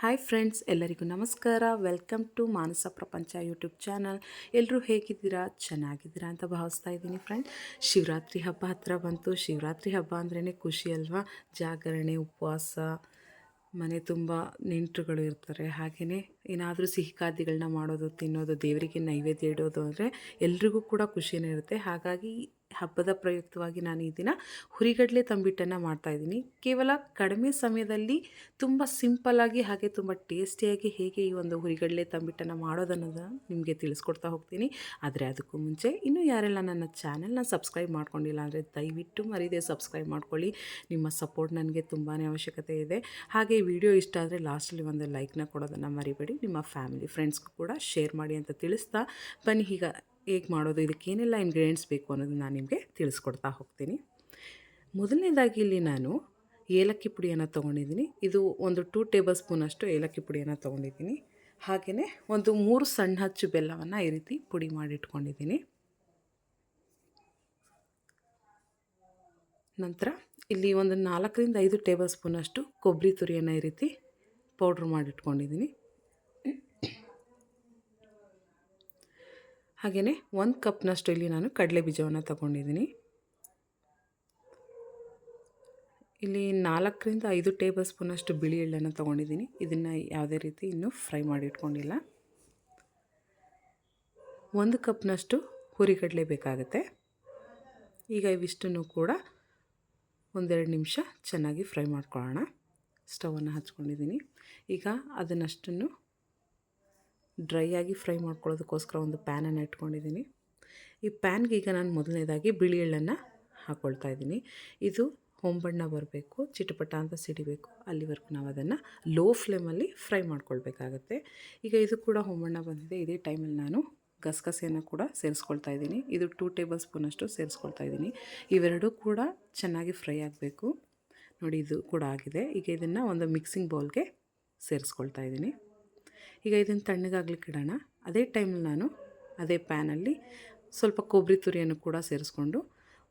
Hi friends ಎಲ್ಲರಿಗೂ ನಮಸ್ಕಾರ. Welcome to ಮಾನಸ ಪ್ರಪಂಚ ಯೂಟ್ಯೂಬ್ ಚಾನಲ್ ಎಲ್ಲರೂ ಹೇಗಿದ್ದೀರಾ? ಚೆನ್ನಾಗಿದ್ದೀರಾ ಅಂತ ಭಾವಿಸ್ತಾ ಇದ್ದೀನಿ ಫ್ರೆಂಡ್ ಶಿವರಾತ್ರಿ ಹಬ್ಬ ಹತ್ತಿರ ಬಂತು. ಶಿವರಾತ್ರಿ ಹಬ್ಬ ಅಂದ್ರೇ ಖುಷಿ ಅಲ್ವಾ? ಜಾಗರಣೆ, ಉಪವಾಸ, ಮನೆ ತುಂಬ ನೆಂಟರುಗಳು ಇರ್ತಾರೆ. ಹಾಗೆಯೇ ಏನಾದರೂ ಸಿಹಿ ಖಾದ್ಯಗಳನ್ನ ಮಾಡೋದು, ತಿನ್ನೋದು, ದೇವರಿಗೆ ನೈವೇದ್ಯ ಇಡೋದು ಅಂದರೆ ಎಲ್ರಿಗೂ ಕೂಡ ಖುಷಿನೇ ಇರುತ್ತೆ. ಹಾಗಾಗಿ ಹಬ್ಬದ ಪ್ರಯುಕ್ತವಾಗಿ ನಾನು ಈ ದಿನ ಹುರಿಗಡಲೆ ತಂಬಿಟ್ಟನ್ನು ಮಾಡ್ತಾಯಿದ್ದೀನಿ ಕೇವಲ ಕಡಿಮೆ ಸಮಯದಲ್ಲಿ ತುಂಬ ಸಿಂಪಲ್ಲಾಗಿ ಹಾಗೆ ತುಂಬ ಟೇಸ್ಟಿಯಾಗಿ ಹೇಗೆ ಈ ಒಂದು ಹುರಿಗಡಲೆ ತಂಬಿಟ್ಟನ್ನು ಮಾಡೋದನ್ನೋದನ್ನು ನಿಮಗೆ ತಿಳಿಸ್ಕೊಡ್ತಾ ಹೋಗ್ತೀನಿ. ಆದರೆ ಅದಕ್ಕೂ ಮುಂಚೆ ಇನ್ನೂ ಯಾರೆಲ್ಲ ನನ್ನ ಚಾನೆಲ್ನ ಸಬ್ಸ್ಕ್ರೈಬ್ ಮಾಡ್ಕೊಂಡಿಲ್ಲ ಅಂದರೆ ದಯವಿಟ್ಟು ಮರೀದೆ ಸಬ್ಸ್ಕ್ರೈಬ್ ಮಾಡ್ಕೊಳ್ಳಿ. ನಿಮ್ಮ ಸಪೋರ್ಟ್ ನನಗೆ ತುಂಬಾ ಅವಶ್ಯಕತೆ ಇದೆ. ಹಾಗೆ ವಿಡಿಯೋ ಇಷ್ಟ ಆದರೆ ಲಾಸ್ಟಲ್ಲಿ ಒಂದು ಲೈಕ್ನ ಕೊಡೋದನ್ನು ಮರಿಬೇಡಿ. ನಿಮ್ಮ ಫ್ಯಾಮಿಲಿ ಫ್ರೆಂಡ್ಸ್ಗೂ ಕೂಡ ಶೇರ್ ಮಾಡಿ ಅಂತ ತಿಳಿಸ್ತಾ ಬನ್ನಿ. ಈಗ ಹೇಗೆ ಮಾಡೋದು ಇದಕ್ಕೇನೆಲ್ಲ ಇಂಗ್ರೀಡಿಯೆಂಟ್ಸ್ ಬೇಕು ಅನ್ನೋದನ್ನ ನಾನು ನಿಮಗೆ ತಿಳಿಸ್ಕೊಡ್ತಾ ಹೋಗ್ತೀನಿ. ಮೊದಲನೇದಾಗಿ ಇಲ್ಲಿ ನಾನು ಏಲಕ್ಕಿ ಪುಡಿಯನ್ನು ತೊಗೊಂಡಿದ್ದೀನಿ. ಇದು ಒಂದು ಟೂ ಟೇಬಲ್ ಸ್ಪೂನಷ್ಟು ಏಲಕ್ಕಿ ಪುಡಿಯನ್ನು ತೊಗೊಂಡಿದ್ದೀನಿ. ಹಾಗೆಯೇ ಒಂದು ಮೂರು ಸಣ್ಣ ಹಚ್ಚು ಬೆಲ್ಲವನ್ನು ಈ ರೀತಿ ಪುಡಿ ಮಾಡಿಟ್ಕೊಂಡಿದ್ದೀನಿ ನಂತರ ಇಲ್ಲಿ ಒಂದು ನಾಲ್ಕರಿಂದ ಐದು ಟೇಬಲ್ ಸ್ಪೂನಷ್ಟು ಕೊಬ್ಬರಿ ತುರಿಯನ್ನು ಈ ರೀತಿ ಪೌಡ್ರ್ ಮಾಡಿಟ್ಕೊಂಡಿದ್ದೀನಿ ಹಾಗೆಯೇ ಒಂದು ಕಪ್ನಷ್ಟು ಇಲ್ಲಿ ನಾನು ಕಡಲೆ ಬೀಜವನ್ನು ತಗೊಂಡಿದ್ದೀನಿ. ಇಲ್ಲಿ ನಾಲ್ಕರಿಂದ ಐದು ಟೇಬಲ್ ಸ್ಪೂನಷ್ಟು ಬಿಳಿ ಎಳ್ಳನ್ನು ತೊಗೊಂಡಿದ್ದೀನಿ. ಇದನ್ನು ಯಾವುದೇ ರೀತಿ ಇನ್ನೂ ಫ್ರೈ ಮಾಡಿ ಇಟ್ಕೊಂಡಿಲ್ಲ. ಒಂದು ಕಪ್ನಷ್ಟು ಹುರಿಗಡಲೆ ಬೇಕಾಗುತ್ತೆ. ಈಗ ಇವಿಷ್ಟನ್ನು ಕೂಡ ಒಂದೆರಡು ನಿಮಿಷ ಚೆನ್ನಾಗಿ ಫ್ರೈ ಮಾಡ್ಕೊಳ್ಳೋಣ. ಸ್ಟವನ್ನು ಹಚ್ಕೊಂಡಿದ್ದೀನಿ. ಈಗ ಅದನ್ನಷ್ಟನ್ನು ಡ್ರೈ ಆಗಿ ಫ್ರೈ ಮಾಡ್ಕೊಳ್ಳೋದಕ್ಕೋಸ್ಕರ ಒಂದು ಪ್ಯಾನನ್ನು ಇಟ್ಕೊಂಡಿದ್ದೀನಿ. ಈ ಪ್ಯಾನ್ಗೆ ಈಗ ನಾನು ಮೊದಲನೇದಾಗಿ ಬಿಳಿ ಎಳ್ಳನ್ನು ಹಾಕ್ಕೊಳ್ತಾ ಇದ್ದೀನಿ. ಇದು ಹೊಂಬಣ್ಣ ಬರಬೇಕು, ಚಿಟಪಟ ಅಂತ ಸಿಡಿಬೇಕು. ಅಲ್ಲಿವರೆಗೂ ನಾವು ಅದನ್ನು ಲೋ ಫ್ಲೇಮಲ್ಲಿ ಫ್ರೈ ಮಾಡ್ಕೊಳ್ಬೇಕಾಗತ್ತೆ. ಈಗ ಇದು ಕೂಡ ಹೊಂಬಣ್ಣ ಬಂದಿದೆ. ಇದೇ ಟೈಮಲ್ಲಿ ನಾನು ಗಸಗಸೆಯನ್ನು ಕೂಡ ಸೇರಿಸ್ಕೊಳ್ತಾ ಇದ್ದೀನಿ. ಇದು ಟೂ ಟೇಬಲ್ ಸ್ಪೂನಷ್ಟು ಸೇರಿಸ್ಕೊಳ್ತಾ ಇದ್ದೀನಿ. ಇವೆರಡೂ ಕೂಡ ಚೆನ್ನಾಗಿ ಫ್ರೈ ಆಗಬೇಕು. ನೋಡಿ, ಇದು ಕೂಡ ಆಗಿದೆ. ಈಗ ಇದನ್ನು ಒಂದು ಮಿಕ್ಸಿಂಗ್ ಬೌಲ್ಗೆ ಸೇರಿಸ್ಕೊಳ್ತಾ ಇದ್ದೀನಿ. ಈಗ ಇದನ್ನು ತಣ್ಣಗಾಗ್ಲಿಕ್ಕೆ ಇಡೋಣ. ಅದೇ ಟೈಮಲ್ಲಿ ನಾನು ಅದೇ ಪ್ಯಾನಲ್ಲಿ ಸ್ವಲ್ಪ ಕೊಬ್ಬರಿ ತುರಿಯನ್ನು ಕೂಡ ಸೇರಿಸ್ಕೊಂಡು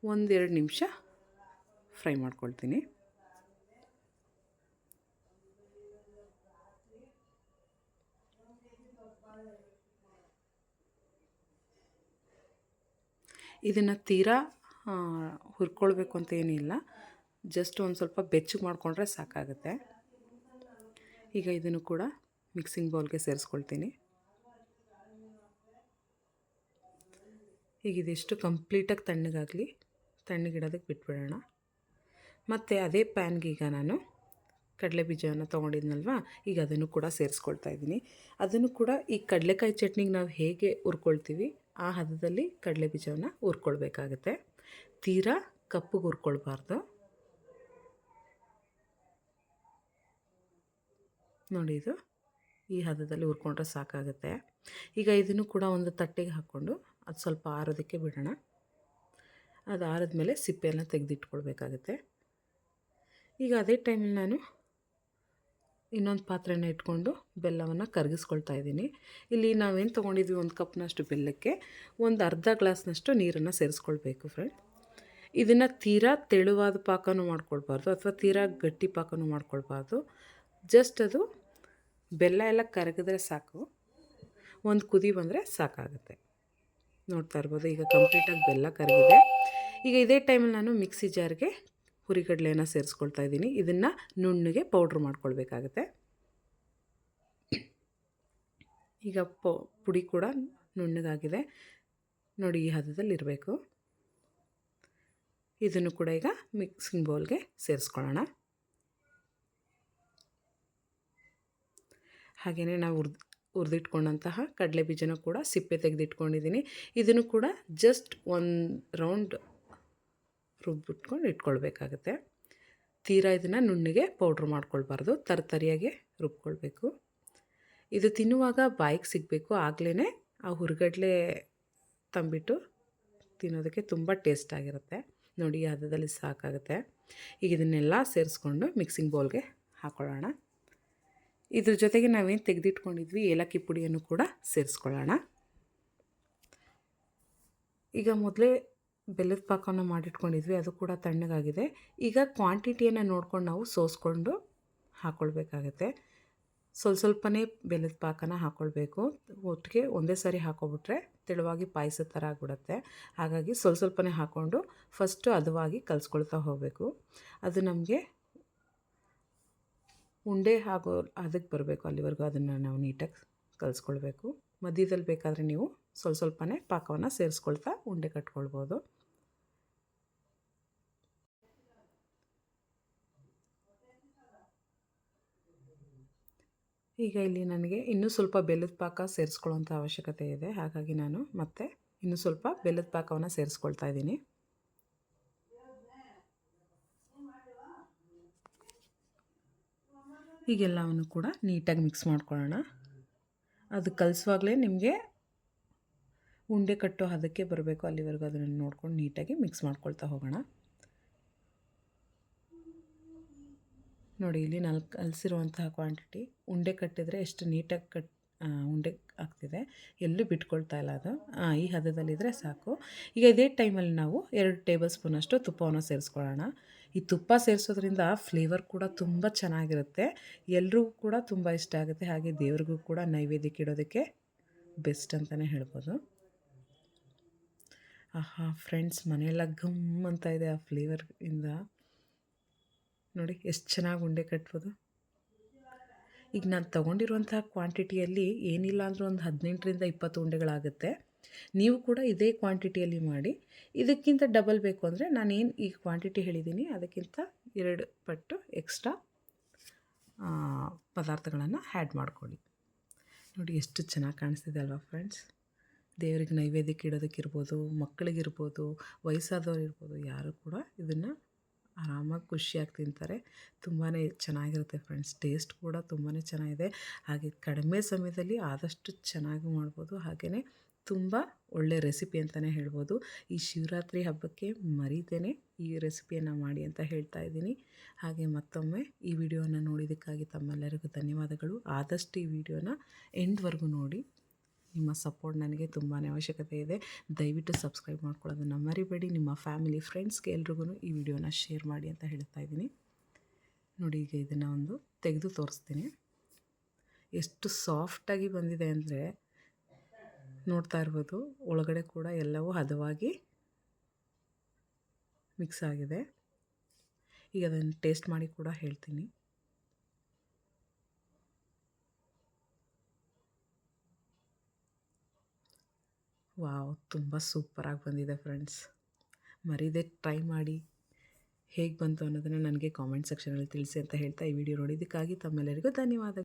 ಒಂದೆರಡು ನಿಮಿಷ ಫ್ರೈ ಮಾಡ್ಕೊಳ್ತೀನಿ. ಇದನ್ನು ತೀರಾ ಹುರ್ಕೊಳ್ಬೇಕು ಅಂತ ಏನಿಲ್ಲ ಜಸ್ಟ್ ಒಂದು ಸ್ವಲ್ಪ ಬೆಚ್ಚಗೆ ಮಾಡಿಕೊಂಡ್ರೆ ಸಾಕಾಗುತ್ತೆ. ಈಗ ಇದನ್ನು ಕೂಡ ಮಿಕ್ಸಿಂಗ್ ಬೌಲ್ಗೆ ಸೇರಿಸ್ಕೊಳ್ತೀನಿ. ಈಗ ಇದಿಷ್ಟು ಕಂಪ್ಲೀಟಾಗಿ ತಣ್ಣಗಾಗಲಿ ತಣ್ಣಗಿಡೋದಕ್ಕೆ ಬಿಟ್ಬಿಡೋಣ. ಮತ್ತು ಅದೇ ಪ್ಯಾನ್ಗೆ ಈಗ ನಾನು ಕಡಲೆ ಬೀಜವನ್ನು ತೊಗೊಂಡಿದ್ನಲ್ವ, ಈಗ ಅದನ್ನು ಕೂಡ ಸೇರಿಸ್ಕೊಳ್ತಾ ಇದ್ದೀನಿ. ಅದನ್ನು ಕೂಡ ಈ ಕಡಲೆಕಾಯಿ ಚಟ್ನಿಗೆ ನಾವು ಹೇಗೆ ಹುರ್ಕೊಳ್ತೀವಿ, ಆ ಹದದಲ್ಲಿ ಕಡಲೆ ಬೀಜವನ್ನು ಹುರ್ಕೊಳ್ಬೇಕಾಗತ್ತೆ. ತೀರಾ ಕಪ್ಪಗೆ ಹುರ್ಕೊಳ್ಬಾರ್ದು. ನೋಡಿ ಇದು. ಈ ಹದದಲ್ಲಿ ಹುರ್ಕೊಂಡ್ರೆ ಸಾಕಾಗುತ್ತೆ. ಈಗ ಇದನ್ನು ಕೂಡ ಒಂದು ತಟ್ಟೆಗೆ ಹಾಕ್ಕೊಂಡು ಅದು ಸ್ವಲ್ಪ ಆರೋದಕ್ಕೆ ಬಿಡೋಣ. ಅದು ಆರಿದ ಮೇಲೆ ಸಿಪ್ಪೆಯನ್ನು ತೆಗೆದಿಟ್ಕೊಳ್ಬೇಕಾಗುತ್ತೆ. ಈಗ ಅದೇ ಟೈಮಲ್ಲಿ ನಾನು ಇನ್ನೊಂದು ಪಾತ್ರೆನ ಇಟ್ಕೊಂಡು ಬೆಲ್ಲವನ್ನು ಕರಗಿಸ್ಕೊಳ್ತಾ ಇದ್ದೀನಿ. ಇಲ್ಲಿ ನಾವೇನು ತೊಗೊಂಡಿದ್ವಿ ಒಂದು ಕಪ್ನಷ್ಟು ಬೆಲ್ಲಕ್ಕೆ, ಒಂದು ಅರ್ಧ ಗ್ಲಾಸ್ನಷ್ಟು ನೀರನ್ನು ಸೇರಿಸ್ಕೊಳ್ಬೇಕು ಫ್ರೆಂಡ್ ಇದನ್ನು ತೀರಾ ತೆಳುವಾದ ಪಾಕನೂ ಮಾಡ್ಕೊಳ್ಬಾರ್ದು ಅಥವಾ ತೀರಾ ಗಟ್ಟಿ ಪಾಕನೂ ಮಾಡ್ಕೊಳ್ಬಾರ್ದು. ಜಸ್ಟ್ ಅದು ಬೆಲ್ಲ ಎಲ್ಲ ಕರಗಿದ್ರೆ ಸಾಕು. ಒಂದು ಕುದಿ ಬಂದರೆ ಸಾಕಾಗುತ್ತೆ. ನೋಡ್ತಾ ಇರ್ಬೋದು, ಈಗ ಕಂಪ್ಲೀಟಾಗಿ ಬೆಲ್ಲ ಕರಗಿದೆ. ಈಗ ಇದೇ ಟೈಮಲ್ಲಿ ನಾನು ಮಿಕ್ಸಿ ಜಾರ್ಗೆ ಹುರಿಗಡಲೆನ ಸೇರಿಸ್ಕೊಳ್ತಾ ಇದ್ದೀನಿ. ಇದನ್ನು ನುಣ್ಣಗೆ ಪೌಡ್ರ್ ಮಾಡ್ಕೊಳ್ಬೇಕಾಗತ್ತೆ. ಈಗ ಪೊ, ಪುಡಿ ಕೂಡ ನುಣ್ಣಗಾಗಿದೆ. ನೋಡಿ, ಈ ಹದದಲ್ಲಿ ಇರಬೇಕು. ಇದನ್ನು ಕೂಡ ಈಗ ಮಿಕ್ಸಿಂಗ್ ಬೌಲ್ಗೆ ಸೇರಿಸ್ಕೊಳ್ಳೋಣ. ಹಾಗೆಯೇ ನಾವು ಹುರ್ದು, ಹುರಿದಿಟ್ಕೊಂಡಂತಹ ಕಡಲೆ ಬೀಜನ ಕೂಡ ಸಿಪ್ಪೆ ತೆಗೆದಿಟ್ಕೊಂಡಿದ್ದೀನಿ. ಇದನ್ನು ಕೂಡ ಜಸ್ಟ್ ಒಂದು ರೌಂಡ್ ರುಬ್ಬಿಟ್ಕೊಂಡು ಇಟ್ಕೊಳ್ಬೇಕಾಗತ್ತೆ. ತೀರಾ ಇದನ್ನು ನುಣ್ಣಿಗೆ ಪೌಡ್ರ್ ಮಾಡ್ಕೊಳ್ಬಾರ್ದು, ತರ್ತರಿಯಾಗೆ ರುಬ್ಕೊಳ್ಬೇಕು. ಇದು ತಿನ್ನುವಾಗ ಬಾಯಿಗೆ ಸಿಗಬೇಕು ಆಗಲೇ ಆ ಹುರ್ಗಡ್ಲೆ ತಂಬಿಟ್ಟು ತಿನ್ನೋದಕ್ಕೆ ತುಂಬ ಟೇಸ್ಟ್ ಆಗಿರುತ್ತೆ. ನೋಡಿ ಹದದಲ್ಲಿ ಸಾಕಾಗುತ್ತೆ. ಈಗ ಇದನ್ನೆಲ್ಲ ಸೇರಿಸ್ಕೊಂಡು ಮಿಕ್ಸಿಂಗ್ ಬೌಲ್ಗೆ ಹಾಕ್ಕೊಳ್ಳೋಣ ಇದ್ರ ಜೊತೆಗೆ ನಾವೇನು ತೆಗೆದಿಟ್ಕೊಂಡಿದ್ವಿ? ಏಲಕ್ಕಿ ಪುಡಿಯನ್ನು ಕೂಡ ಸೇರಿಸ್ಕೊಳ್ಳೋಣ. ಈಗ ಮೊದಲೇ ಬೆಲ್ಲದ ಪಾಕವನ್ನು ಮಾಡಿಟ್ಕೊಂಡಿದ್ವಿ, ಅದು ಕೂಡ ತಣ್ಣಗಾಗಿದೆ. ಈಗ ಕ್ವಾಂಟಿಟಿಯನ್ನು ನೋಡ್ಕೊಂಡು ನಾವು ಸೋಸ್ಕೊಂಡು ಹಾಕ್ಕೊಳ್ಬೇಕಾಗತ್ತೆ ಸ್ವಲ್ಪ ಸ್ವಲ್ಪನೇ ಬೆಲ್ಲದ ಪಾಕನ ಹಾಕ್ಕೊಳ್ಬೇಕು ಒಟ್ಟಿಗೆ ಒಂದೇ ಸಾರಿ ಹಾಕ್ಕೊಬಿಟ್ರೆ ತೆಳುವಾಗಿ ಪಾಯಸ ಥರ ಆಗ್ಬಿಡುತ್ತೆ. ಹಾಗಾಗಿ ಸ್ವಲ್ಪ ಸ್ವಲ್ಪನೇ ಹಾಕ್ಕೊಂಡು ಫಸ್ಟು ಹದವಾಗಿ ಕಲಿಸ್ಕೊಳ್ತಾ ಹೋಗಬೇಕು. ಅದು ನಮಗೆ ಉಂಡೆ ಹಾಗೂ ಅದಕ್ಕೆ ಬರಬೇಕು, ಅಲ್ಲಿವರೆಗೂ ಅದನ್ನು ನಾವು ನೀಟಾಗಿ ಕಲಿಸ್ಕೊಳ್ಬೇಕು. ಮಧ್ಯದಲ್ಲಿ ಬೇಕಾದರೆ ನೀವು ಸ್ವಲ್ಪ ಸ್ವಲ್ಪನೇ ಪಾಕವನ್ನು ಸೇರಿಸ್ಕೊಳ್ತಾ ಉಂಡೆ ಕಟ್ಕೊಳ್ಬೋದು. ಈಗ ಇಲ್ಲಿ ನನಗೆ ಇನ್ನೂ ಸ್ವಲ್ಪ ಬೆಲ್ಲದ ಪಾಕ ಸೇರಿಸ್ಕೊಳ್ಳೋಂಥ ಅವಶ್ಯಕತೆ ಇದೆ. ಹಾಗಾಗಿ ನಾನು ಮತ್ತೆ ಇನ್ನೂ ಸ್ವಲ್ಪ ಬೆಲ್ಲದ ಪಾಕವನ್ನು ಸೇರಿಸ್ಕೊಳ್ತಾ ಇದ್ದೀನಿ. ಈಗೆಲ್ಲವನ್ನು ಕೂಡ ನೀಟಾಗಿ ಮಿಕ್ಸ್ ಮಾಡ್ಕೊಳ್ಳೋಣ. ಅದು ಕಲಿಸುವಾಗಲೇ ನಿಮಗೆ ಉಂಡೆ ಕಟ್ಟೋ ಹದಕ್ಕೆ ಬರಬೇಕು. ಅಲ್ಲಿವರೆಗೂ ಅದನ್ನು ನೋಡ್ಕೊಂಡು ನೀಟಾಗಿ ಮಿಕ್ಸ್ ಮಾಡ್ಕೊಳ್ತಾ ಹೋಗೋಣ. ನೋಡಿ, ಇಲ್ಲಿ ನಾಲ್ಕು ಕಲಿಸಿರುವಂತಹ ಕ್ವಾಂಟಿಟಿ. ಉಂಡೆ ಕಟ್ಟಿದರೆ ಎಷ್ಟು ನೀಟಾಗಿ ಕಟ್ ಉಂಡೆ ಆಗ್ತಿದೆ. ಎಲ್ಲೂ ಬಿಟ್ಕೊಳ್ತಾ ಇಲ್ಲ ಅದು. ಈ ಹದದಲ್ಲಿದ್ದರೆ ಸಾಕು. ಈಗ ಇದೇ ಟೈಮಲ್ಲಿ ನಾವು ಎರಡು ಟೇಬಲ್ ಸ್ಪೂನಷ್ಟು ತುಪ್ಪವನ್ನು ಸೇರಿಸ್ಕೊಳ್ಳೋಣ. ಈ ತುಪ್ಪ ಸೇರಿಸೋದ್ರಿಂದ ಫ್ಲೇವರ್ ಕೂಡ ತುಂಬ ಚೆನ್ನಾಗಿರುತ್ತೆ. ಎಲ್ರಿಗೂ ಕೂಡ ತುಂಬ ಇಷ್ಟ ಆಗುತ್ತೆ. ಹಾಗೆ ದೇವ್ರಿಗೂ ಕೂಡ ನೈವೇದ್ಯಕ್ಕೆ ಇಡೋದಕ್ಕೆ ಬೆಸ್ಟ್ ಅಂತಲೇ ಹೇಳ್ಬೋದು. ಆಹಾ ಫ್ರೆಂಡ್ಸ್ ಮನೆಯೆಲ್ಲ ಘಮ್ ಅಂತ ಇದೆ ಆ ಫ್ಲೇವರ್ ಇಂದ. ನೋಡಿ, ಎಷ್ಟು ಚೆನ್ನಾಗಿ ಉಂಡೆ ಕಟ್ಬೋದು. ಈಗ ನಾನು ತೊಗೊಂಡಿರುವಂತಹ ಕ್ವಾಂಟಿಟಿಯಲ್ಲಿ ಏನಿಲ್ಲ ಅಂದರೂ ಒಂದು ಹದಿನೆಂಟರಿಂದ ಇಪ್ಪತ್ತು ಉಂಡೆಗಳಾಗುತ್ತೆ. ನೀವು ಕೂಡ ಇದೇ ಕ್ವಾಂಟಿಟಿಯಲ್ಲಿ ಮಾಡಿ, ಇದಕ್ಕಿಂತ ಡಬಲ್ ಬೇಕು ಅಂದರೆ ನಾನೇನು ಈ ಕ್ವಾಂಟಿಟಿ ಹೇಳಿದ್ದೀನಿ ಅದಕ್ಕಿಂತ ಎರಡು ಪಟ್ಟು ಎಕ್ಸ್ಟ್ರಾ ಪದಾರ್ಥಗಳನ್ನು ಆ್ಯಡ್ ಮಾಡ್ಕೊಳ್ಳಿ. ನೋಡಿ ಎಷ್ಟು ಚೆನ್ನಾಗಿ ಕಾಣಿಸ್ತಿದೆ ಅಲ್ವಾ ಫ್ರೆಂಡ್ಸ್ ದೇವರಿಗೆ ನೈವೇದ್ಯಕ್ಕೆ ಇಡೋದಕ್ಕಿರ್ಬೋದು ಮಕ್ಕಳಿಗಿರ್ಬೋದು ವಯಸ್ಸಾದವ್ರು ಇರ್ಬೋದು, ಯಾರು ಕೂಡ ಇದನ್ನು ಆರಾಮಾಗಿ ಖುಷಿಯಾಗಿ ತಿಂತಾರೆ. ತುಂಬಾ ಚೆನ್ನಾಗಿರುತ್ತೆ ಫ್ರೆಂಡ್ಸ್ ಟೇಸ್ಟ್ ಕೂಡ ತುಂಬಾ ಚೆನ್ನಾಗಿದೆ. ಹಾಗೆ ಕಡಿಮೆ ಸಮಯದಲ್ಲಿ ಆದಷ್ಟು ಚೆನ್ನಾಗಿ ಮಾಡ್ಬೋದು. ಹಾಗೆಯೇ ತುಂಬ ಒಳ್ಳೆ ರೆಸಿಪಿ ಅಂತಲೇ ಹೇಳ್ಬೋದು. ಈ ಶಿವರಾತ್ರಿ ಹಬ್ಬಕ್ಕೆ ಮರೀತೇನೆ ಈ ರೆಸಿಪಿಯನ್ನು ಮಾಡಿ ಅಂತ ಹೇಳ್ತಾ ಇದ್ದೀನಿ. ಹಾಗೆ ಮತ್ತೊಮ್ಮೆ ಈ ವಿಡಿಯೋನ ನೋಡಿದ್ದಕ್ಕಾಗಿ ತಮ್ಮೆಲ್ಲರಿಗೂ ಧನ್ಯವಾದಗಳು. ಆದಷ್ಟು ಈ ವಿಡಿಯೋನ ಎಂಡ್ವರೆಗೂ ನೋಡಿ. ನಿಮ್ಮ ಸಪೋರ್ಟ್ ನನಗೆ ತುಂಬಾ ಅವಶ್ಯಕತೆ ಇದೆ. ದಯವಿಟ್ಟು ಸಬ್ಸ್ಕ್ರೈಬ್ ಮಾಡ್ಕೊಳ್ಳೋದನ್ನು ಮರಿಬೇಡಿ. ನಿಮ್ಮ ಫ್ಯಾಮಿಲಿ, ಫ್ರೆಂಡ್ಸ್ಗೆ ಎಲ್ರಿಗೂ ಈ ವಿಡಿಯೋನ ಶೇರ್ ಮಾಡಿ ಅಂತ ಹೇಳ್ತಾ ಇದ್ದೀನಿ. ನೋಡಿ, ಈಗ ಇದನ್ನು ಒಂದು ತೆಗೆದು ತೋರಿಸ್ತೀನಿ. ಎಷ್ಟು ಸಾಫ್ಟಾಗಿ ಬಂದಿದೆ ಅಂದರೆ ನೋಡ್ತಾ ಇರ್ಬೋದು. ಒಳಗಡೆ ಕೂಡ ಎಲ್ಲವೂ ಹದವಾಗಿ ಮಿಕ್ಸ್ ಆಗಿದೆ. ಈಗ ಅದನ್ನು ಟೇಸ್ಟ್ ಮಾಡಿ ಕೂಡ ಹೇಳ್ತೀನಿ. ವಾವ್, ತುಂಬ ಸೂಪರಾಗಿ ಬಂದಿದೆ ಫ್ರೆಂಡ್ಸ್ ಮರೀದೆ ಟ್ರೈ ಮಾಡಿ. ಹೇಗೆ ಬಂತು ಅನ್ನೋದನ್ನು ನನಗೆ ಕಾಮೆಂಟ್ ಸೆಕ್ಷನಲ್ಲಿ ತಿಳಿಸಿ ಅಂತ ಹೇಳ್ತಾ ಈ ವಿಡಿಯೋ ನೋಡಿದ್ದಕ್ಕಾಗಿ ತಮ್ಮೆಲ್ಲರಿಗೂ ಧನ್ಯವಾದ